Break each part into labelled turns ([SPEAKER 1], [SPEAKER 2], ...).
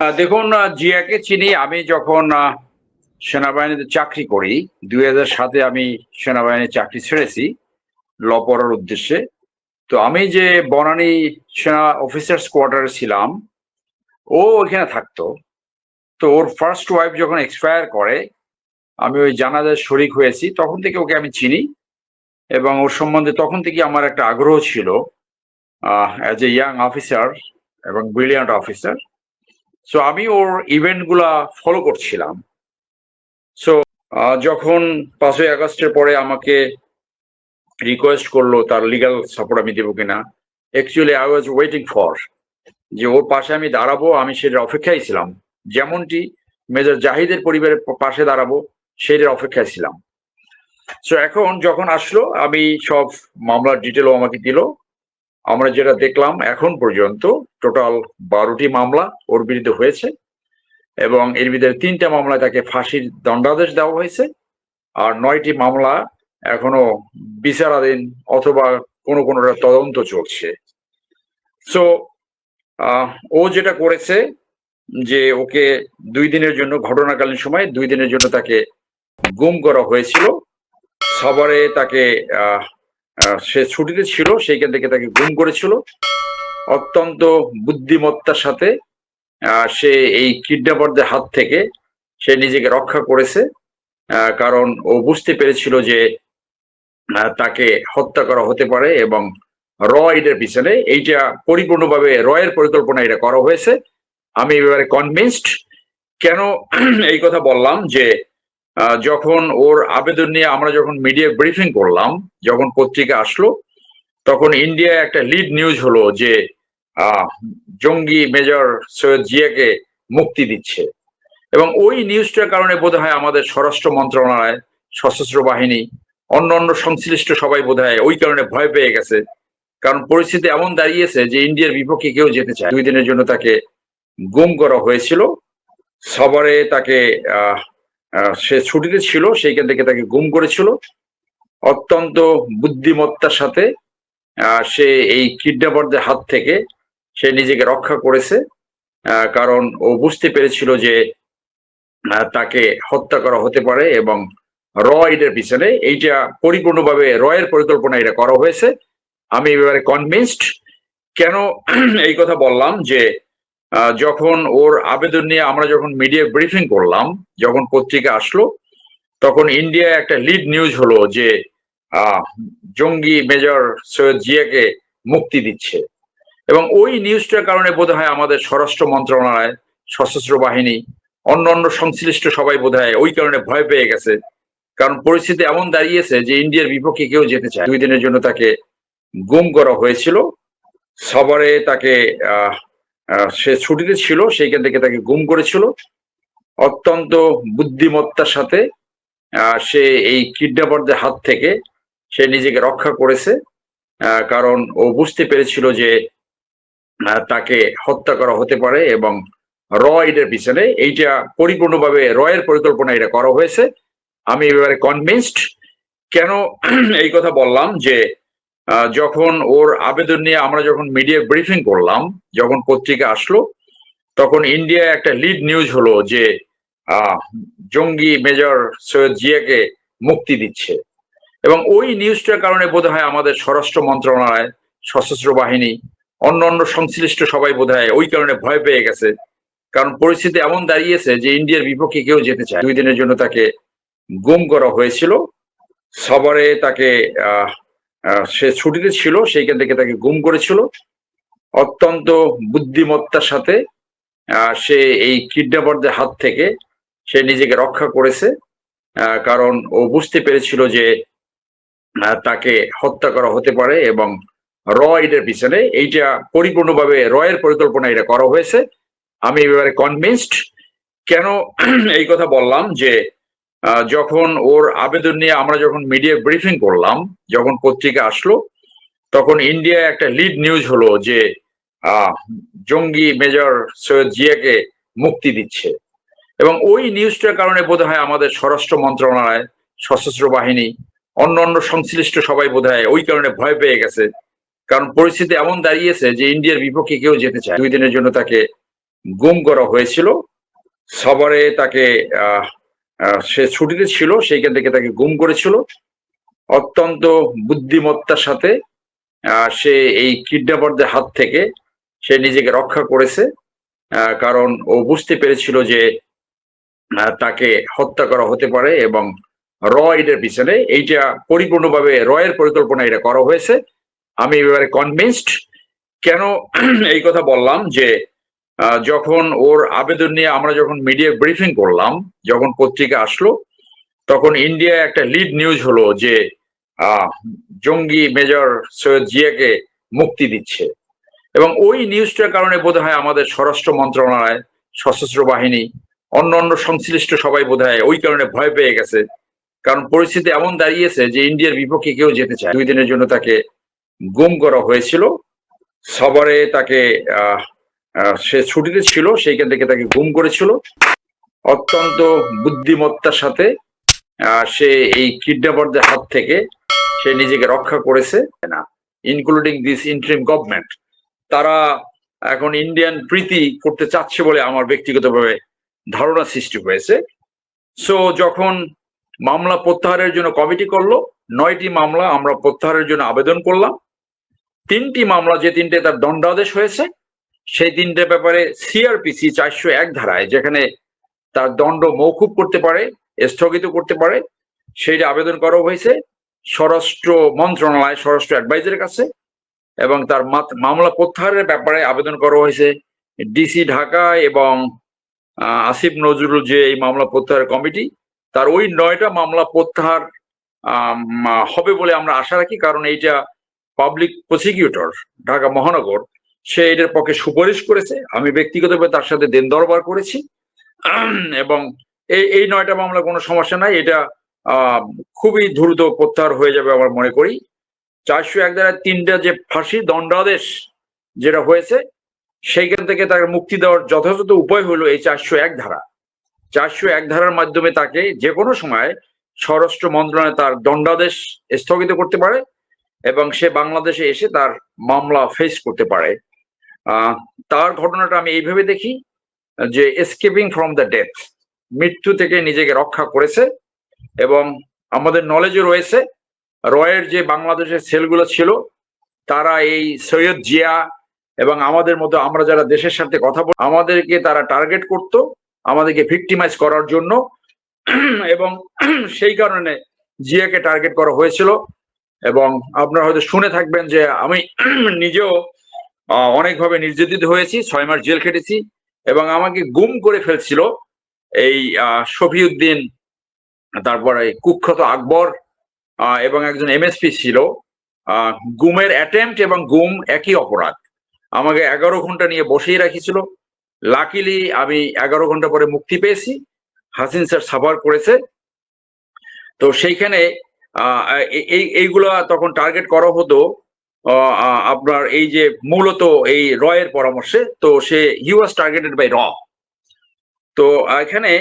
[SPEAKER 1] দেখুন জিয়াকে চিনি আমি যখন সেনাবাহিনীতে চাকরি করি, দুই হাজার সাতে আমি সেনাবাহিনীর চাকরি ছেড়েছি, ল পড়ার উদ্দেশ্যে। তো আমি যে বনানী সেনা অফিসার্স কোয়ার্টারে ছিলাম, ও ওইখানে থাকতো। তো ওর ফার্স্ট ওয়াইফ যখন এক্সপায়ার করে, আমি ওই জানাজার শরিক হয়েছি, তখন থেকে ওকে আমি চিনি। এবং ওর সম্বন্ধে তখন থেকে আমার একটা আগ্রহ ছিল অ্যাজ এ ইয়াং অফিসার এবং ব্রিলিয়ান্ট অফিসার সো আমি ওর ইভেন্টগুলা ফলো করছিলাম। সো যখন পাঁচই আগস্টের পরে আমাকে রিকোয়েস্ট করল তার লিগাল সাপোর্ট আমি দেবো কিনা actually I was waiting for যে ওর পাশে আমি দাঁড়াবো, আমি সেটার অপেক্ষায় ছিলাম। যেমনটি মেজর জাহিদের পরিবারের পাশে দাঁড়াবো, সেটার অপেক্ষায় ছিলাম। সো এখন যখন আসলো, আমি সব মামলার ডিটেলও আমাকে দিল। আমরা যেটা দেখলাম এখন পর্যন্ত টোটাল বারোটি মামলা ওর বিরুদ্ধে হয়েছে এবং এর ভিতরে তিনটা মামলায় তাকে ফাঁসির দণ্ডাদেশ দেওয়া হয়েছে আর নয়টি মামলা এখনও বিচারাধীন অথবা কোনো কোনোটা তদন্ত চলছে। সো ও যেটা করেছে যে ওকে দুই দিনের জন্য ঘটনাকালীন সময় দুই দিনের জন্য তাকে গুম করা হয়েছিল। সবারে তাকে সে ছুটিতে ছিল, সেইখান থেকে তাকে গুম করেছিল। অত্যন্ত বুদ্ধিমত্তার সাথে সে এই কিডন্যাপারদের হাত থেকে সে নিজেকে রক্ষা করেছে কারণ ও বুঝতে পেরেছিল যে তাকে হত্যা করা হতে পারে এবং র পিছনে এইটা পরিপূর্ণভাবে রয়ের পরিকল্পনা এটা করা হয়েছে। আমি এবারে কনভিনসড কেন এই কথা বললাম যে যখন ওর আবেদন নিয়ে আমরা যখন মিডিয়া ব্রিফিং করলাম, যখন পত্রিকা আসলো, তখন ইন্ডিয়ায় একটা লিড নিউজ হলো যে জঙ্গি মেজর সৈয়দ জিয়াকে মুক্তি দিচ্ছে। এবং ওই নিউজটার কারণে বোধহয় আমাদের স্বরাষ্ট্র মন্ত্রণালয়, সশস্ত্র বাহিনী অন্য অন্য সংশ্লিষ্ট সবাই বোধহয় ওই কারণে ভয় পেয়ে গেছে। কারণ পরিস্থিতি এমন দাঁড়িয়েছে যে ইন্ডিয়ার বিপক্ষে কেউ যেতে চায় দুই দিনের জন্য তাকে গুম করা হয়েছিল। সবারে তাকে সে ছুটিতে ছিল, সেইখান থেকে তাকে গুম করেছিল। অত্যন্ত বুদ্ধিমত্তার সাথে সে এই কিডন্যাপারদের হাত থেকে সে নিজেকে রক্ষা করেছে কারণ ও বুঝতে পেরেছিল যে তাকে হত্যা করা হতে পারে এবং র পিছনে এইটা পরিপূর্ণভাবে রয়ের পরিকল্পনা এটা করা হয়েছে। আমি এবারে কনভিনসড কেন এই কথা বললাম যে যখন ওর আবেদন নিয়ে আমরা যখন মিডিয়া ব্রিফিং করলাম, যখন পত্রিকা আসলো, তখন ইন্ডিয়ায় একটা লিড নিউজ হলো যে জঙ্গি মেজর সৈয়দ জিয়াকে মুক্তি দিচ্ছে। এবং ওই নিউজটার কারণে বোধহয় আমাদের স্বরাষ্ট্র মন্ত্রণালয়, সশস্ত্র বাহিনী অন্য অন্য সংশ্লিষ্ট সবাই বোধহয় ওই কারণে ভয় পেয়ে গেছে। কারণ পরিস্থিতি এমন দাঁড়িয়েছে যে ইন্ডিয়ার বিপক্ষে কেউ যেতে চায় দুই দিনের জন্য তাকে গুম করা হয়েছিল। সবারে তাকে সে ছুটিতে ছিল সেইখান থেকে তাকে গুম করেছিল। অত্যন্ত বুদ্ধিমত্তার সাথে সে এই কিডন্যাপারদের হাত থেকে সে নিজেকে রক্ষা করেছে কারণ ও বুঝতে পেরেছিল যে তাকে হত্যা করা হতে পারে এবং র পিছনে এইটা পরিপূর্ণভাবে রয়ের পরিকল্পনা এটা করা হয়েছে। আমি এবারে কনভিনসড কেন এই কথা বললাম যে যখন ওর আবেদন নিয়ে আমরা যখন মিডিয়া ব্রিফিং করলাম, যখন পত্রিকা আসলো, তখন ইন্ডিয়ায় একটা লিড নিউজ হলো যে জঙ্গি মেজর সৈয়দ জিয়াকে মুক্তি দিচ্ছে। এবং ওই নিউজটার কারণে বোধহয় আমাদের স্বরাষ্ট্র মন্ত্রণালয়, সশস্ত্র বাহিনী অন্য অন্য সংশ্লিষ্ট সবাই বোধহয় ওই কারণে ভয় পেয়ে গেছে। কারণ পরিস্থিতি এমন দাঁড়িয়েছে যে ইন্ডিয়ার বিপক্ষে কেউ যেতে চায় দুই দিনের জন্য তাকে গুম করা হয়েছিল। সবারে তাকে সে ছুটিতে ছিল, সেইখান থেকে তাকে গুম করেছিল। অত্যন্ত বুদ্ধিমত্তার সাথে সে এই কিডন্যাপারদের হাত থেকে সে নিজেকে রক্ষা করেছে কারণ ও বুঝতে পেরেছিল যে তাকে হত্যা করা হতে পারে এবং র পিছনে এইটা পরিপূর্ণভাবে রয়ের পরিকল্পনা এটা করা হয়েছে। আমি এবারে কনভিনসড কেন এই কথা বললাম যে যখন ওর আবেদন নিয়ে আমরা যখন মিডিয়া ব্রিফিং করলাম, যখন পত্রিকা আসলো, তখন ইন্ডিয়ায় একটা লিড নিউজ হলো যে জঙ্গি মেজর সৈয়দ জিয়াকে মুক্তি দিচ্ছে। এবং ওই নিউজটার কারণে বোধহয় আমাদের স্বরাষ্ট্র মন্ত্রণালয়, সশস্ত্র বাহিনী, অন্য অন্য সংশ্লিষ্ট সবাই বোধহয় ওই কারণে ভয় পেয়ে গেছে। কারণ পরিস্থিতি এমন দাঁড়িয়েছে যে ইন্ডিয়ার বিপক্ষে কেউ যেতে চায় দুই দিনের জন্য তাকে গুম করা হয়েছিল। সবারে তাকে সে ছুটিতে ছিল, সেইখান থেকে তাকে গুম করেছিল। অত্যন্ত বুদ্ধিমত্তার সাথে সে এই কিডন্যাপারদের হাত থেকে সে নিজেকে রক্ষা করেছে। কারণ ও বুঝতে পেরেছিল যে তাকে হত্যা করা হতে পারে এবং র পিছনে এইটা পরিপূর্ণভাবে রয়ের পরিকল্পনা এটা করা হয়েছে। আমি এবারে কনভিন্সড কেন এই কথা বললাম যে যখন ওর আবেদন নিয়ে আমরা যখন মিডিয়া ব্রিফিং করলাম, যখন পত্রিকা আসলো, তখন ইন্ডিয়া একটা লিড নিউজ হলো যে জঙ্গি মেজর সৈয়দ জিয়াকে মুক্তি দিচ্ছে। এবং ওই নিউজটার কারণে বোধ হয় আমাদের স্বরাষ্ট্র মন্ত্রণালয়, সশস্ত্র বাহিনী অন্য অন্য সংশ্লিষ্ট সবাই বোধ হয় ওই কারণে ভয় পেয়ে গেছে। কারণ পরিস্থিতি এমন দাঁড়িয়েছে যে ইন্ডিয়ার বিপক্ষে কেউ যেতে চায়। দুই দিনের জন্য তাকে গুম করা হয়েছিল। সবারে তাকে সে ছুটিতে ছিল, সেইখান থেকে তাকে গুম করেছিল। অত্যন্ত বুদ্ধিমত্তার সাথে সে এই কিডন্যাপারদের হাত থেকে সে নিজেকে রক্ষা করেছে। না ইনক্লুডিং দিস ইন্টারিম গভর্নমেন্ট তারা এখন ইন্ডিয়ান প্রীতি করতে চাচ্ছে বলে আমার ব্যক্তিগতভাবে ধারণা সৃষ্টি হয়েছে। সো যখন মামলা প্রত্যাহারের জন্য কমিটি করল, নয়টি মামলা আমরা প্রত্যাহারের জন্য আবেদন করলাম। তিনটি মামলা যে তিনটে তার দণ্ডাদেশ হয়েছে। সেই তিনটে ব্যাপারে সিআরপিসি চারশো এক ধারায়, যেখানে তার দণ্ড মৌকুব করতে পারে, স্থগিত করতে পারে, সেইটা আবেদন করা হয়েছে। স্বরাষ্ট্র মন্ত্রণালয়, স্বরাষ্ট্র অ্যাডভাইজারের কাছে এবং তার মামলা প্রত্যাহারের ব্যাপারে আবেদন করা হয়েছে। ডিসি ঢাকা এবং আসিফ নজরুল যে এই মামলা প্রত্যাহার কমিটি, তার ওই নয়টা মামলা প্রত্যাহার হবে বলে আমরা আশা রাখি, কারণ এইটা পাবলিক প্রসিকিউটর, ঢাকা মহানগর সে এটার পক্ষে সুপারিশ করেছে। আমি ব্যক্তিগতভাবে তার সাথে দেন দরবার করেছি। এবং এই এই নয়টা মামলা কোনো সমস্যা নাই। এটা খুবই দ্রুত প্রত্যাহার হয়ে যাবে আমার মনে করি। চারশো এক দ্বারা তিনটা যে ফাঁসি দণ্ডাদেশ যেটা হয়েছে, সেইখান থেকে তাকে মুক্তি দেওয়ার যথাযথ উপায় হলো এই চারশো এক ধারা। চারশো এক ধারার মাধ্যমে তাকে যে কোনো সময় স্বরাষ্ট্র মন্ত্রণালয় তার দণ্ডাদেশ স্থগিত করতে পারে এবং সে বাংলাদেশে এসে তার মামলা ফেস করতে পারে। তার ঘটনাটা আমি এইভাবে দেখি যে এসকেপিং ফ্রম দ্য ডেথ মৃত্যু থেকে নিজেকে রক্ষা করেছে এবং আমাদের নলেজে রয়েছে। রয়ের যে বাংলাদেশের সেলগুলো ছিল, তারা এই সৈয়দ জিয়া এবং আমাদের মতো আমরা যারা দেশের সাথে কথা বল, আমাদেরকে তারা টার্গেট করত, আমাদেরকে ভিক্টিমাইজ করার জন্য। এবং সেই কারণে জিয়াকে টার্গেট করা হয়েছিল। এবং আপনারা হয়তো শুনে থাকবেন যে আমি নিজেও অনেকভাবে নির্যাতিত হয়েছি, ছয় মাস জেল খেটেছি এবং আমাকে গুম করে ফেলছিল এই শফিউদ্দিন, তারপরে কুখ্যাত আকবর এবং একজন এমএসপি ছিল। গুমের অ্যাটেম্পট এবং গুম একই অপরাধ। আমাকে এগারো ঘণ্টা নিয়ে বসেই রাখিছিল। লাকিলি আমি এগারো ঘণ্টা পরে মুক্তি পেয়েছি। হাসিন স্যার সাফার করেছে। তো সেইখানে এই এইগুলা তখন টার্গেট করা হতো। আপনার এই যে মূলত এই রয়ের পরামর্শে, তো সে হি ওয়াজ টার্গেটেড বাই র তো এখানে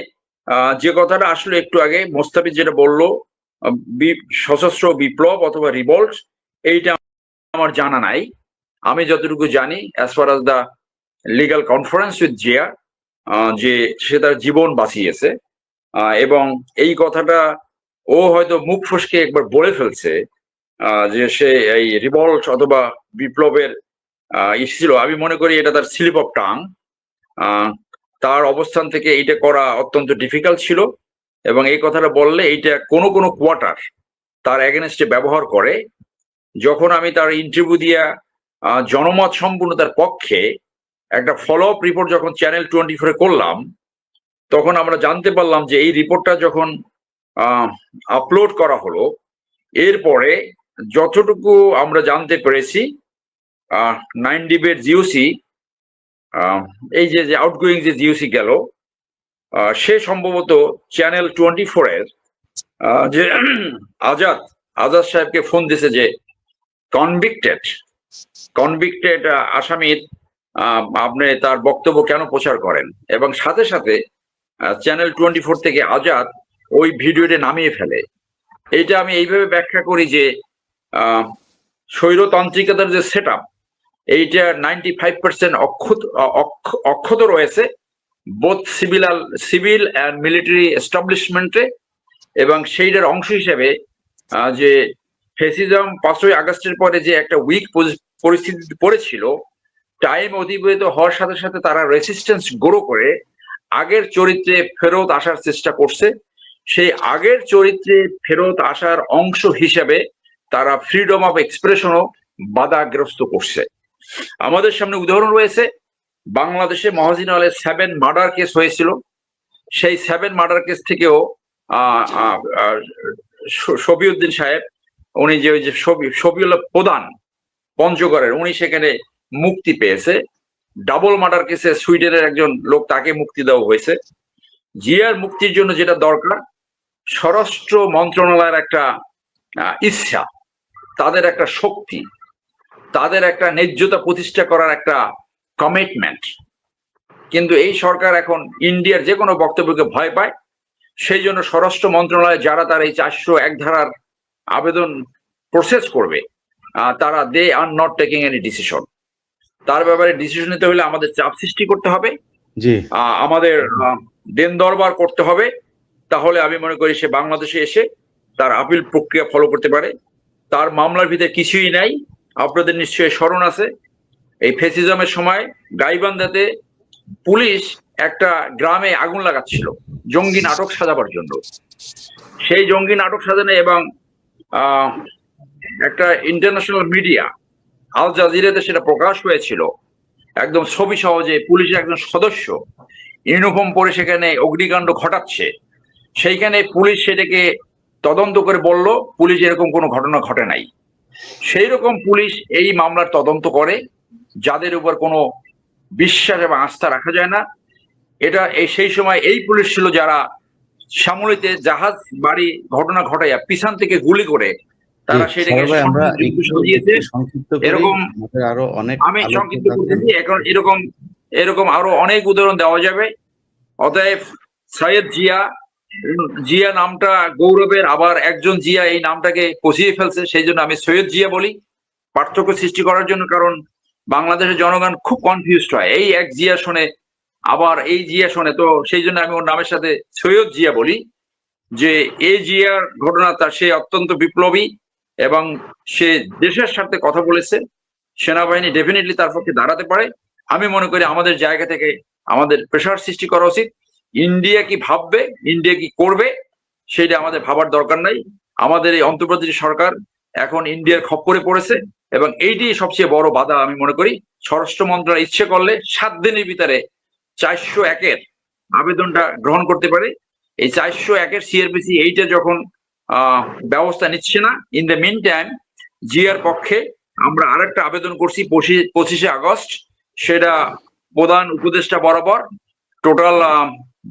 [SPEAKER 1] যে কথাটা আসলে একটু আগে, মোস্তাফিজ যেটা বলল সশস্ত্র বিপ্লব অথবা রিভল্ট এইটা আমার জানা নাই। আমি যতটুকু জানি as far as the legal conference with Zia যে সে তার জীবন বাঁচিয়েছে এবং এই কথাটা ও হয়তো মুখ ফসকে একবার বলে ফেলছে যে সে এই রিভল্ট অথবা বিপ্লবের ছিল আমি মনে করি এটা তার স্লিপ অফ টাং তার অবস্থান থেকে এইটা করা অত্যন্ত ডিফিকাল্ট ছিল এবং এই কথাটা বললে এইটা কোনো কোনো কোয়ার্টার তার এগেনস্টে ব্যবহার করে। যখন আমি তার ইন্টারভিউ দিয়া জনমত সম্পূর্ণ তার পক্ষে, একটা ফলো আপ রিপোর্ট যখন চ্যানেল টোয়েন্টি ফোরে করলাম, তখন আমরা জানতে পারলাম যে এই রিপোর্টটা যখন আপলোড করা হলো, এরপরে যতটুকু আমরা জানতে পেরেছি নাইন ডিবের জিওসি এই যে যে আউটগোয়িং যে জিওসি গেল সে সম্ভবত চ্যানেল টোয়েন্টি ফোরের যে আজাদ আজাদ সাহেবকে ফোন দিছে যে কনভিক্টেড কনভিক্টেড আসামির আপনি তার বক্তব্য কেন প্রচার করেন? এবং সাথে সাথে চ্যানেল টোয়েন্টি ফোর থেকে আজাদ ওই ভিডিওটি নামিয়ে ফেলে। এইটা আমি এইভাবে ব্যাখ্যা করি যে স্বৈরতান্ত্রিকতার যে সেট আপ এইটা নাইনটি ফাইভ পার্সেন্ট অক্ষত অক্ষত রয়েছে both civil civil and military এস্টাবলিশমেন্টে এবং সেইটার অংশ হিসেবে যে ফেসিজম পাঁচই আগস্টের পরে যে একটা উইক পরিস্থিতি পড়েছিল টাইম অতিবাহিত হওয়ার সাথে সাথে তারা রেসিস্টেন্স গ্রো করে, আগের চরিত্রে ফেরত আসার চেষ্টা করছে। সেই আগের চরিত্রে ফেরত আসার অংশ হিসেবে তারা ফ্রিডম অফ এক্সপ্রেশনও বাধাগ্রস্ত করছে। আমাদের সামনে উদাহরণ রয়েছে, বাংলাদেশে মহাজিন আলের সেভেন মার্ডার কেস হয়েছিল। সেই সেভেন মার্ডার কেস থেকেও শফিউদ্দিন সাহেব, উনি যে ওই যে শফি, শফিউল্লাহ প্রধান, পঞ্চগড়ের, উনি সেখানে মুক্তি পেয়েছে। ডাবল মার্ডার কেসে সুইডেনের একজন লোক তাকে মুক্তি দেওয়া হয়েছে। জিয়ার মুক্তির জন্য যেটা দরকার, স্বরাষ্ট্র মন্ত্রণালয়ের একটা ইচ্ছা তাদের একটা শক্তি তাদের একটা ন্যায্যতা প্রতিষ্ঠা করার একটা কমিটমেন্ট কিন্তু এই সরকার এখন ইন্ডিয়ার যে কোনো বক্তব্যকে ভয় পায়। সেই জন্য স্বরাষ্ট্র মন্ত্রণালয় যারা তার এই চারশো এক ধারার আবেদন প্রসেস করবে তারা they are not taking any decision তার ব্যাপারে ডিসিশন নিতে হলে আমাদের চাপ সৃষ্টি করতে হবে। আমাদের দেন দরবার করতে হবে। তাহলে আমি মনে করি সে বাংলাদেশে এসে তার আপিল প্রক্রিয়া ফলো করতে পারে। তার মামলার ভিতরে কিছুই নাই। আপনাদের নিশ্চয়ই স্মরণ আছে। এই ফেসিজমের সময় গাইবান্ধাতে পুলিশ একটা গ্রামে আগুন লাগাচ্ছিল। জঙ্গি নাটক সাজাবার জন্য। সেই জঙ্গি নাটক সাজানো এবং একটা ইন্টারন্যাশনাল মিডিয়া আল জাজিরাতে সেটা প্রকাশ হয়েছিল। একদম ছবি সহজে পুলিশের একজন সদস্য ইউনিফর্ম পরে সেখানে অগ্নিকাণ্ড ঘটাচ্ছে। সেইখানে পুলিশ সেটাকে তদন্ত করে বলল পুলিশ এরকম কোনো ঘটনা ঘটে নাই। সেই রকম পুলিশ এই মামলার তদন্ত করে যাদের উপর কোনো বিশ্বাস এবং আস্থা রাখা যায় না। এটা এই সেই সময় এই পুলিশ ছিল যারা সামরিতে জাহাজ বাড়ি ঘটনা ঘটাইয়া পিছন থেকে গুলি করে তারা সেটাকে সাজিয়েছে এরকম
[SPEAKER 2] আরও অনেক
[SPEAKER 1] আমি সংক্ষিপ্ত করতেছি এখন এরকম এরকম আরও অনেক উদাহরণ দেওয়া যাবে। অতএব সৈয়দ জিয়া জিয়া নামটা গৌরবের, আবার একজন জিয়া এই নামটাকে পচিয়ে ফেলছে, সেই জন্য আমি সৈয়দ জিয়া বলি। পার্থক্য সৃষ্টি করার জন্য কারণ বাংলাদেশের জনগণ খুব কনফিউজড হয়। এই এক জিয়া শোনে, আবার এই জিয়া শোনে, তো সেই জন্য আমি ওর নামের সাথে সৈয়দ জিয়া বলি, যে এই জিয়ার ঘটনা তার সে অত্যন্ত বিপ্লবী এবং সে দেশের সাথে কথা বলেছে, সেনাবাহিনী ডেফিনেটলি তার পক্ষে দাঁড়াতে পারে। আমি মনে করি আমাদের জায়গা থেকে আমাদের প্রেশার সৃষ্টি করা উচিত। ইন্ডিয়া কি ভাববে ইন্ডিয়া কি করবে, সেটা আমাদের ভাবার দরকার নাই। আমাদের এই অন্তর্বর্তী সরকার এখন ইন্ডিয়ার খপ্পরে পড়েছে এবং এইটি সবচেয়ে বড় বাধা আমি মনে করি। স্বরাষ্ট্র মন্ত্রণালয় ইচ্ছে করলে সাত দিনের ভিতরে চারশো একের আবেদনটা গ্রহণ করতে পারে। এই চারশো একের সিআরপিসি এইটা যখন ব্যবস্থা নিচ্ছে না ইন দ্য মিন টাইম জিয়ার পক্ষে আমরা আরেকটা আবেদন করছি পঁচিশে আগস্ট। সেটা প্রধান উপদেষ্টা বরাবর টোটাল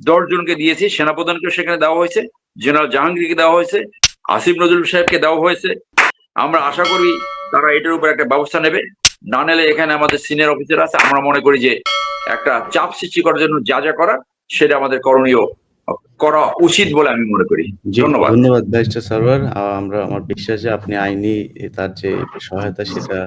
[SPEAKER 1] দশ জনকে দিয়েছি সেনাপ্রধানকে সেখানে দেওয়া হয়েছে জেনারেল জাহাঙ্গীরকে দেওয়া হয়েছে আসিফ নজরুল সাহেবকে দেওয়া হয়েছে। আমরা আশা করি তারা এটার উপর একটা ব্যবস্থা নেবে। না নিলে এখানে আমাদের সিনিয়র অফিসার আছে আমরা মনে করি যে একটা চাপ সৃষ্টি করার জন্য যা যা করা সেটা আমাদের করণীয় করা উচিত বলে আমি মনে করি। ধন্যবাদ।
[SPEAKER 2] ধন্যবাদ ব্যারিস্টার সার্ভার আমরা আমার বিশ্বাস যে আপনি আইনি তার যে সহায়তা সেটা